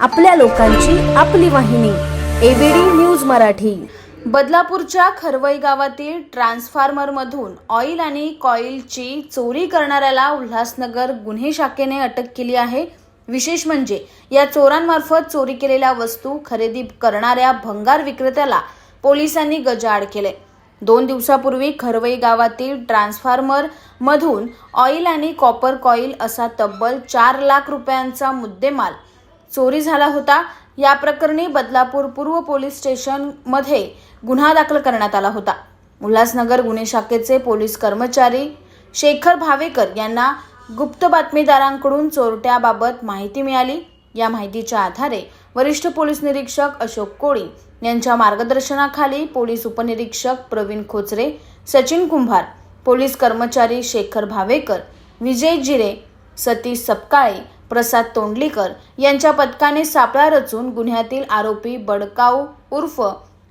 आपल्या लोकांची आपली वाहिनी A B D news Marathi. बदलापूरच्या Kharwai गावातील ट्रान्सफॉर्मरमधून ऑइल आणि कॉइलची चोरी करणाऱ्याला उल्हासनगर गुन्हे शाखेने अटक केली आहे. विशेष म्हणजे या चोरांमार्फत चोरी केलेल्या वस्तू खरेदी करणाऱ्या भंगार विक्रेत्याला पोलिसांनी गजाआड केले. दोन दिवसापूर्वी खरवई गावातील ट्रान्सफॉर्मर मधून ऑइल आणि कॉपर कॉईल असा तब्बल चार लाख रुपयांचा मुद्देमाल चोरी झाला होता. या प्रकरणी बदलापूर पूर्व पोलीस स्टेशनमध्ये गुन्हा दाखल करण्यात आला होता. उल्हासनगर गुन्हे शाखेचे पोलीस कर्मचारी शेखर भावेकर यांना गुप्त बातमीदारांकडून चोरट्याबाबत माहिती मिळाली. या माहितीच्या आधारे वरिष्ठ पोलीस निरीक्षक अशोक कोळी यांच्या मार्गदर्शनाखाली पोलीस उपनिरीक्षक प्रवीण खोचरे सचिन कुंभार पोलीस कर्मचारी शेखर भावेकर विजय जिरे सतीश सपकाळे प्रसाद तोंडलीकर यांच्या पथकाने सापळा रचून गुन्ह्यातील आरोपी बडकाऊ उर्फ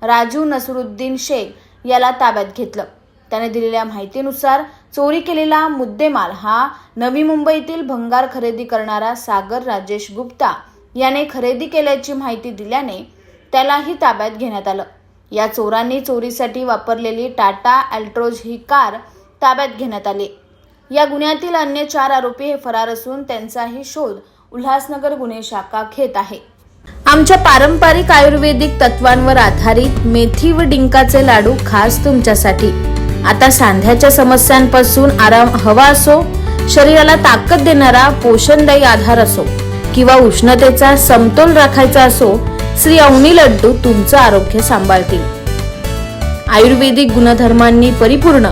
राजू नसरुद्दीन शेख याला ताब्यात घेतलं. त्याने दिलेल्या माहितीनुसार चोरी केलेला मुद्देमाल हा नवी मुंबईतील भंगार खरेदी करणारा सागर राजेश गुप्ता याने खरेदी केल्याची माहिती दिल्याने त्यालाही ताब्यात घेण्यात आलं. या चोरांनी चोरीसाठी वापरलेली टाटा अल्ट्रोज ही कार ताब्यात घेण्यात आली. या गुन्ह्यातील अन्य चार आरोपी हे फरार असून त्यांचाही शोध उल्हासनगर गुन्हे शाखा घेत आहे. आमच्या पारंपरिक आयुर्वेदिक तत्वांवर आधारित मेथी व डिंकाचे लाडू खास तुमच्यासाठी. आता सांध्याच्या समस्यांपासून आराम हवा असो शरीराला ताकद देणारा पोषणदायी आधार असो किंवा उष्णतेचा समतोल राखायचा असो श्री अवनी लड्डू तुमचं आरोग्य सांभाळतील. आयुर्वेदिक गुणधर्मांनी परिपूर्ण